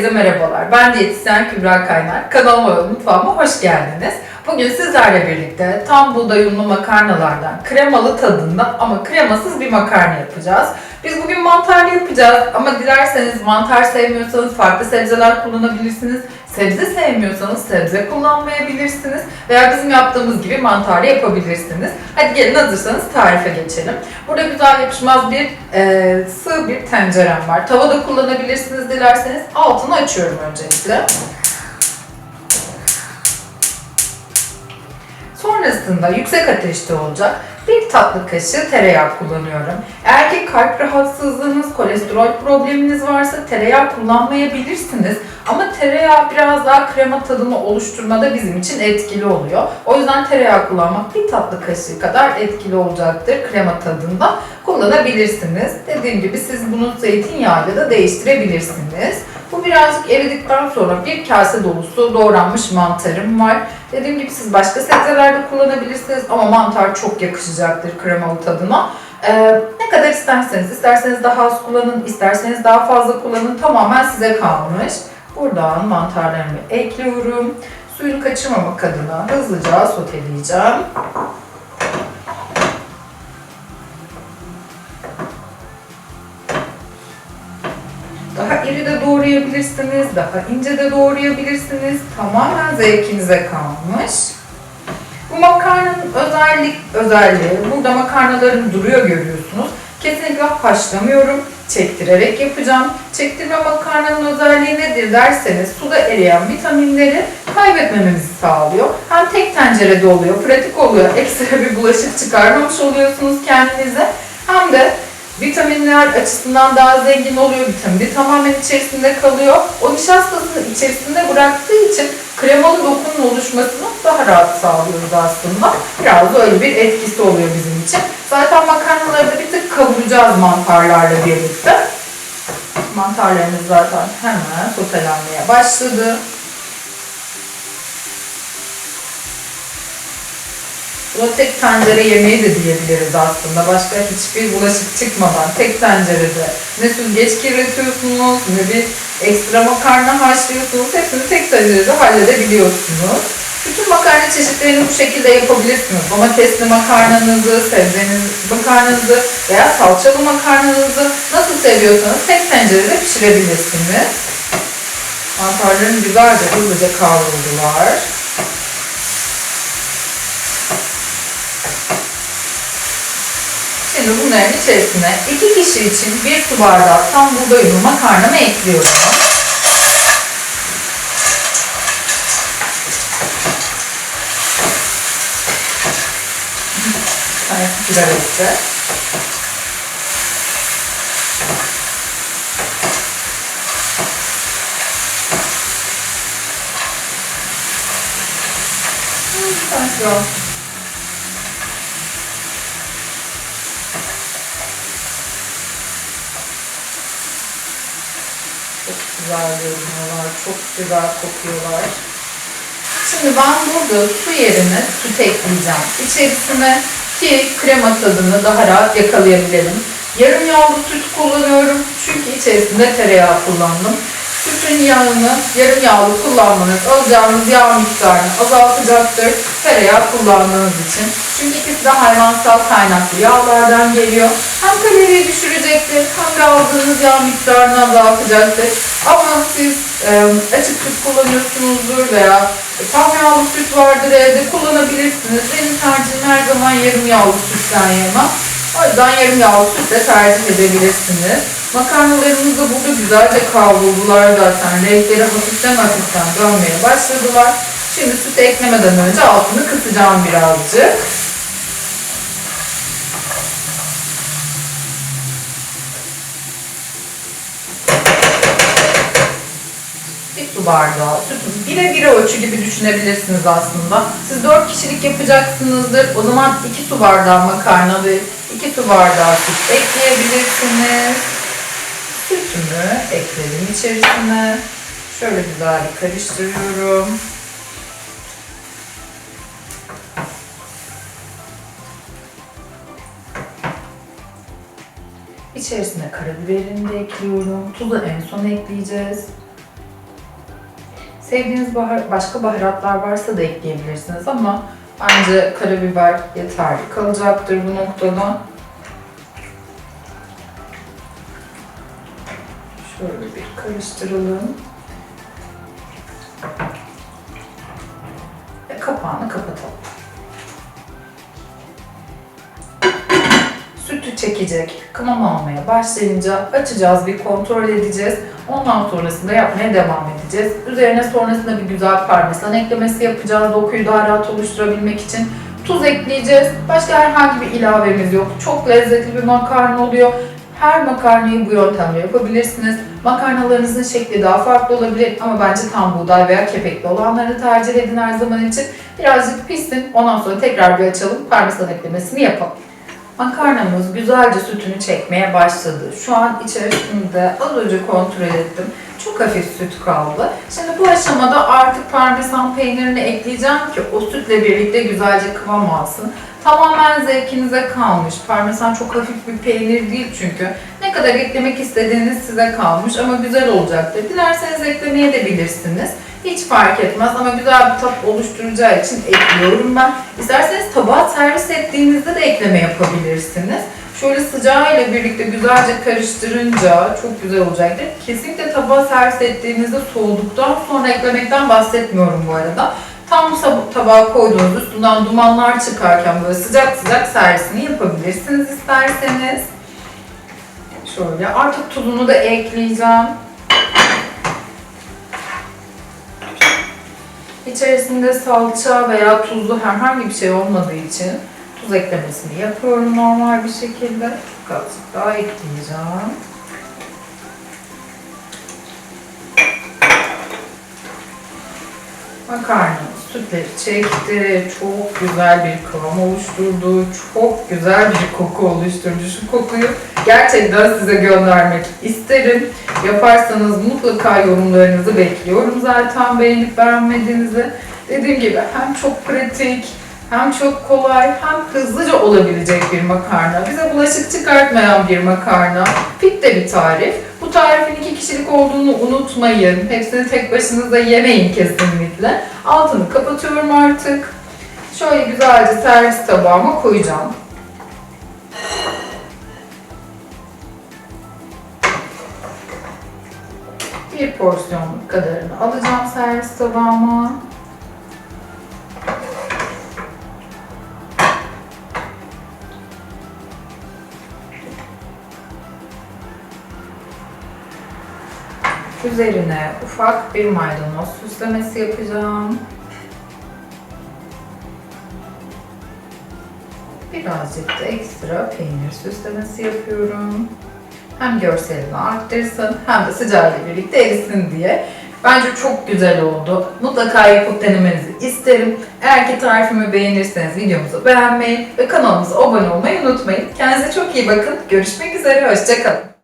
Herkese merhabalar. Ben diyetisyen Kübra Kaynar. Kanalıma ve mutfağıma hoş geldiniz. Bugün sizlerle birlikte tam buğday unlu makarnalardan kremalı tadında ama kremasız bir makarna yapacağız. Biz bugün mantarlı yapacağız ama dilerseniz mantar sevmiyorsanız farklı sebzeler kullanabilirsiniz. Sebze sevmiyorsanız sebze kullanmayabilirsiniz veya bizim yaptığımız gibi mantarlı yapabilirsiniz. Hadi gelin hazırsanız tarife geçelim. Burada güzel yapışmaz bir e, sığ bir tencerem var. Tavada kullanabilirsiniz dilerseniz. Altını açıyorum öncelikle. Sonrasında yüksek ateşte olacak bir tatlı kaşığı tereyağı kullanıyorum. Eğer ki kalp rahatsızlığınız, kolesterol probleminiz varsa tereyağı kullanmayabilirsiniz. Ama tereyağı biraz daha krema tadını oluşturmada bizim için etkili oluyor. O yüzden tereyağı kullanmak bir tatlı kaşığı kadar etkili olacaktır krema tadında. Kullanabilirsiniz. Dediğim gibi siz bunu zeytinyağıyla da değiştirebilirsiniz. Bu birazcık eridikten sonra bir kase dolusu doğranmış mantarım var. Dediğim gibi siz başka sebzeler de kullanabilirsiniz ama mantar çok yakışacaktır kremalı tadına. Ee, ne kadar isterseniz, isterseniz daha az kullanın, isterseniz daha fazla kullanın tamamen size kalmış. Buradan mantarlarımı ekliyorum. Suyunu kaçırmamak adına hızlıca soteleyeceğim. İri de doğrayabilirsiniz, daha ince de doğrayabilirsiniz. Tamamen zevkinize kalmış. Bu makarnanın özellik özelliği, burada makarnalarım duruyor görüyorsunuz. Kesinlikle haşlamıyorum, çektirerek yapacağım. Çektirme makarnanın özelliği nedir derseniz suda eriyen vitaminleri kaybetmememizi sağlıyor. Hem tek tencerede oluyor, pratik oluyor, ekstra bir bulaşık çıkarmamış oluyorsunuz kendinize. Hem de Vitaminler açısından daha zengin oluyor. Vitamini tamamen içerisinde kalıyor. O nişastasını içerisinde bıraktığı için kremalı dokunun oluşmasını daha rahat sağlıyoruz aslında. Biraz da öyle bir etkisi oluyor bizim için. Zaten makarnaları da bir tık kavuracağız mantarlarla birlikte. Mantarlarımız zaten hemen sotelenmeye başladı. Buna tek tencere yemeği de diyebiliriz aslında. Başka hiçbir bulaşık çıkmadan tek tencerede ne süzgeç kirletiyorsunuz ne bir ekstra makarna haşlıyorsunuz. Hepsini tek tencerede halledebiliyorsunuz. Bütün makarna çeşitlerini bu şekilde yapabilirsiniz. Domatesli makarnanızı, sebzeniz makarnanızı veya salçalı makarnanızı nasıl seviyorsanız tek tencerede pişirebilirsiniz. Mantarların güzelce hızlıca kavruldular. Şimdi bunların içerisine iki kişi için bir su bardağı tam buğday unu makarnamı ekliyorum. Tanesi pilav etti. Hmm, tanesi güzel görünüyorlar, çok güzel kokuyorlar. Şimdi ben burada su yerine süt ekleyeceğim. İçerisine ki krema tadını daha rahat yakalayabilelim. Yarım yağlı süt kullanıyorum çünkü içerisinde tereyağı kullandım. Sütün yağını yarım yağlı kullanmanız alacağınız yağ miktarını azaltacaktır. Tereyağı kullandığınız için. Çünkü ikisi de hayvansal kaynaklı yağlardan geliyor. Hem kaloriyi düşürecektir hem de aldığınız yağ miktarını azaltacaktır. Ama siz e, açık süt kullanıyorsunuzdur veya tam yağlı süt vardır evde kullanabilirsiniz. Benim tercihim her zaman yarım yağlı sütten yana. O yüzden yarım yağlı sütle tercih edebilirsiniz. Makarnalarımız da burada güzel de kavruldular zaten. Renkleri hafiften hafiften dönmeye başladılar. Şimdi sütü eklemeden önce altını kısacağım birazcık. Bir su bardağı süt. Bire bire ölçü gibi düşünebilirsiniz aslında. Siz 4 kişilik yapacaksınızdır. O zaman 2 su bardağı makarna ve 2 su bardağı süt ekleyebilirsiniz. Sütümü ekledim içerisine. Şöyle güzel bir karıştırıyorum. İçerisine karabiberini de ekliyorum. Tuzu en son ekleyeceğiz. Sevdiğiniz bahar, başka baharatlar varsa da ekleyebilirsiniz ama bence karabiber yeterli kalacaktır bu noktada. Şöyle bir karıştıralım. Ve kapağını kapatalım. Çekecek, kıvam almaya başlayınca açacağız, bir kontrol edeceğiz. Ondan sonrasında yapmaya devam edeceğiz. Üzerine sonrasında bir güzel parmesan eklemesi yapacağız dokuyu daha rahat oluşturabilmek için. Tuz ekleyeceğiz. Başka herhangi bir ilavemiz yok. Çok lezzetli bir makarna oluyor. Her makarnayı bu yöntemle yapabilirsiniz. Makarnalarınızın şekli daha farklı olabilir ama bence tam buğday veya kepekli olanları tercih edin her zaman için. Birazcık pişsin. Ondan sonra tekrar bir açalım. Parmesan eklemesini yapalım. Makarnamız güzelce sütünü çekmeye başladı. Şu an içerisinde az önce kontrol ettim. Çok hafif süt kaldı. Şimdi bu aşamada artık parmesan peynirini ekleyeceğim ki o sütle birlikte güzelce kıvam alsın. Tamamen zevkinize kalmış. Parmesan çok hafif bir peynir değil çünkü. Ne kadar eklemek istediğiniz size kalmış ama güzel olacaktır. Dilerseniz eklemeye de bilirsiniz. Hiç fark etmez ama güzel bir tat oluşturacağı için ekliyorum ben. İsterseniz tabağa servis ettiğinizde de ekleme yapabilirsiniz. Şöyle sıcağıyla birlikte güzelce karıştırınca çok güzel olacaktır. Kesinlikle tabağa servis ettiğinizde soğuduktan sonra eklemekten bahsetmiyorum bu arada. Tam tabağa koyduğunuz üstünden dumanlar çıkarken böyle sıcak sıcak servisini yapabilirsiniz isterseniz. Şöyle artık tuzunu da ekleyeceğim. İçerisinde salça veya tuzlu herhangi bir şey olmadığı için tuz eklemesini yapıyorum normal bir şekilde. Birazcık daha ekleyeceğim. Makarna sütleri çekti. Çok güzel bir kıvam oluşturdu. Çok güzel bir koku oluşturdu. Şu kokuyu gerçekten size göndermek isterim. Yaparsanız mutlaka yorumlarınızı bekliyorum zaten beğenip beğenmediğinizi. Dediğim gibi hem çok pratik, hem çok kolay, hem hızlıca olabilecek bir makarna. Bize bulaşık çıkartmayan bir makarna. Fit de bir tarif. Bu tarifin iki kişilik olduğunu unutmayın. Hepsini tek başınıza yemeyin kesinlikle. Altını kapatıyorum artık. Şöyle güzelce servis tabağıma koyacağım. Bir porsiyonluk kadarını alacağım servis tabağıma. Üzerine ufak bir maydanoz süslemesi yapacağım. Birazcık da ekstra peynir süslemesi yapıyorum. Hem görselini arttırsın hem de sıcağıyla birlikte erisin diye. Bence çok güzel oldu. Mutlaka yapıp denemenizi isterim. Eğer ki tarifimi beğenirseniz videomuzu beğenmeyi ve kanalımıza abone olmayı unutmayın. Kendinize çok iyi bakın. Görüşmek üzere. Hoşçakalın.